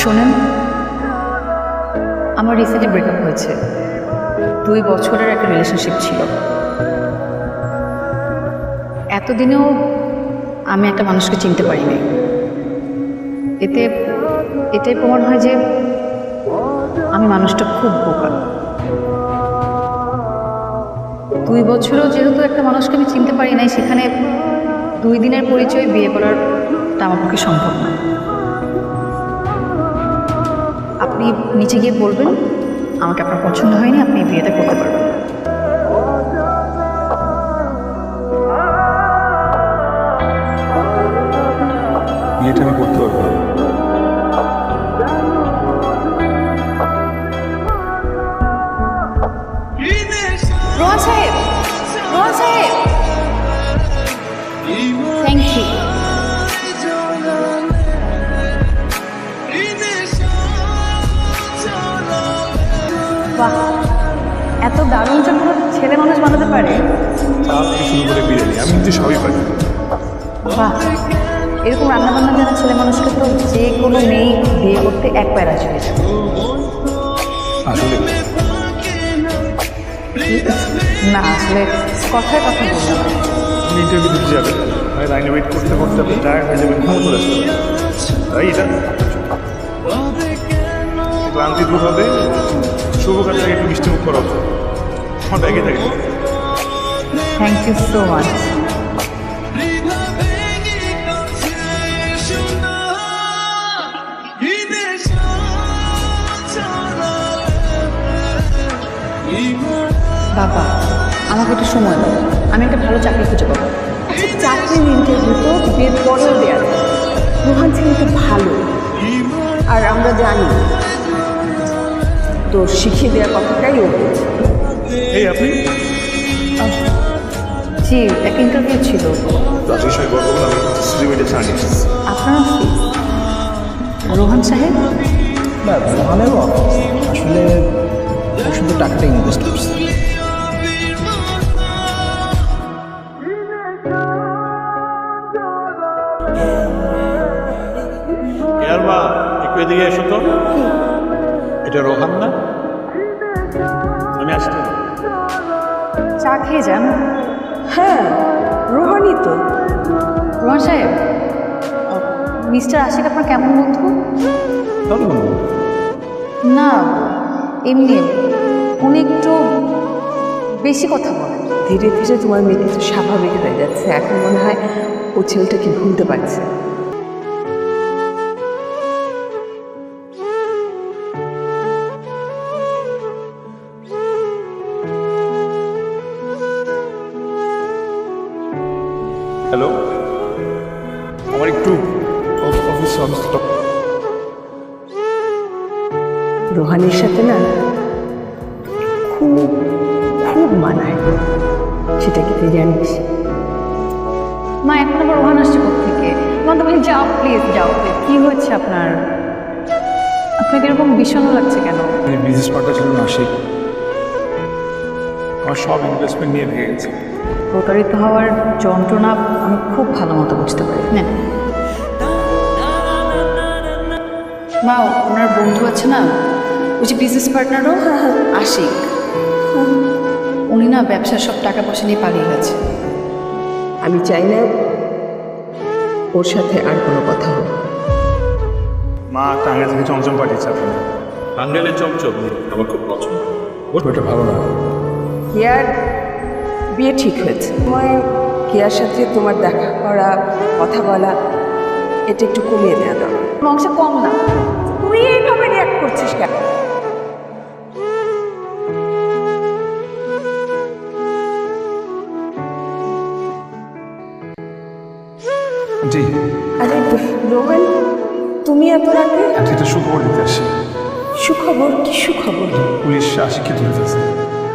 শোনেন, আমার recently breakup হয়েছে। দুই বছরের একটা রিলেশনশিপ ছিল। এতদিনেও আমি একটা মানুষকে চিনতে পারিনি। এতে এটাই প্রমাণ হয় যে আমি মানুষটা খুব বোকা। দুই বছরও যেহেতু একটা মানুষকে আমি চিনতে পারি নাই, সেখানে দুই দিনের পরিচয় বিয়ে করারটা আমার পক্ষে সম্ভব না। আপনি নিচে গিয়ে বলবেন, আমাকে আপনার পছন্দ হয়নি, আপনি বিয়েটা করতে পারবেন বিয়েটা আমি করতে পারব সাহেব থ্যাংক ইউ বাহ এত দারুণ জন্য ছেলে মানুষ বানাতে পারে। চা থেকে শুরু করে বিরিয়ানি আমি কিন্তু সবই পারি। বাহ এরকম রান্নাবান্না জানা ছেলে মানুষকে তো যে কোনো মেয়ে বিয়ে করতে এক পায়ে রাজি হয়ে যাবে। আসলে না আসলে কথায় কথা বলতে পারি ইন্টারভিউ দিতে যাবে। আমি লাইনে ওয়েট করতে করতে আপনি টায়ার হয়ে যাবেন ভালো করে তাই এটা। ক্লান্তি দূর হবে। শুভ কাজটাকে একটু মিষ্টি মুখ করা। আমার ব্যাগে থাকে। থ্যাংক ইউ সো মাচ বাবা আমাকে একটু সময় দাও। আমি একটা ভালো চাকরি খুঁজে পাবো। চাকরির ইন্টারভিউ তো বিয়ের পরেও দেওয়া রোহান ছেলেটা ভালো। আর আমরা জানি তো শিখিয়ে দেওয়ার কথাটাই ও বলছে। এই আপনি? জি একটা ইন্টারভিউ ছিল। তো আপনার রোহন সাহেব? না রোহানেরও আসলে ও শুধু টাকাটা ইনভেস্ট করছে। ইয়ার মা একটু এদিকে এসো তো। এটা রোহান না আমি আসছি। চা খেয়ে যান। হ্যাঁ রোহানই তো। রোহন সাহেব মিস্টার আশিক আপনার কেমন বন্ধু? না এমনি উনি একটু বেশি কথা বলেন। ধীরে ধীরে তোমার মেয়ে কিন্তু স্বাভাবিক হয়ে যাচ্ছে। এখন মনে হয় ও ছেলেটাকে ভুলতে পারছে। হ্যালো আমার একটু অফিস রোহানের সাথে না খুব খুব মানায়। সেটা কি তুই জানিস? মা এখন আবার রোহান আসছে থেকে মা তো বলি যাও প্লিজ যাও। প্লিজ কী হচ্ছে আপনার? আপনাকে এরকম বিষণ্ণ লাগছে কেন? বিজনেস পার্টনার ছিল নাসিক আমার সব ইনভেস্টমেন্ট নিয়ে ভেঙে গেছে। প্রতারিত হওয়ার যন্ত্রণা আমি খুব ভালো মতো বুঝতে পারি। না মা ওনার বন্ধু আছে না? ওই যে বিজনেস পার্টনারও আশিক। উনি না ব্যবসার সব টাকা পয়সা নিয়ে পালিয়ে গেছে। আমি চাই না ওর সাথে আর কোনো কথা হোক। মা টাঙ্গাইল থেকে চমচম পাঠিয়েছে আপনার টাঙ্গাইলের চমচম আমার খুব পছন্দ। ওটা ভালো না। কেয়ার বিয়ে ঠিক হয়েছে। তোমার কেয়ার সাথে তোমার দেখা করা কথা বলা এটা একটু কমিয়ে দেওয়া দরকার। অংশ কম না। তুই এইভাবে রিয়াক্ট করছিস কেন? জি। আরে রোহন তুমি এত রাতে আজকে তো সুখবর দিতে আসি সুখবর? কি সুখবর? পুলিশ আশিকে তুলে ফেলছে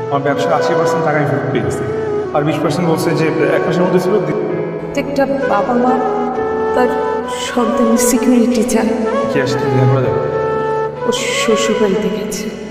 আমার ব্যবসা আশি পার্সেন্ট টাকা আমি ফেরত পেয়ে গেছি। আর বিশ পার্সেন্ট বলছে যে এক মাসের মধ্যে ছিল প্রত্যেকটা বাবা মা তার সন্তানের সিকিউরিটি চায়। কি আসতে ও শ্বশুর বাড়িতে গেছে।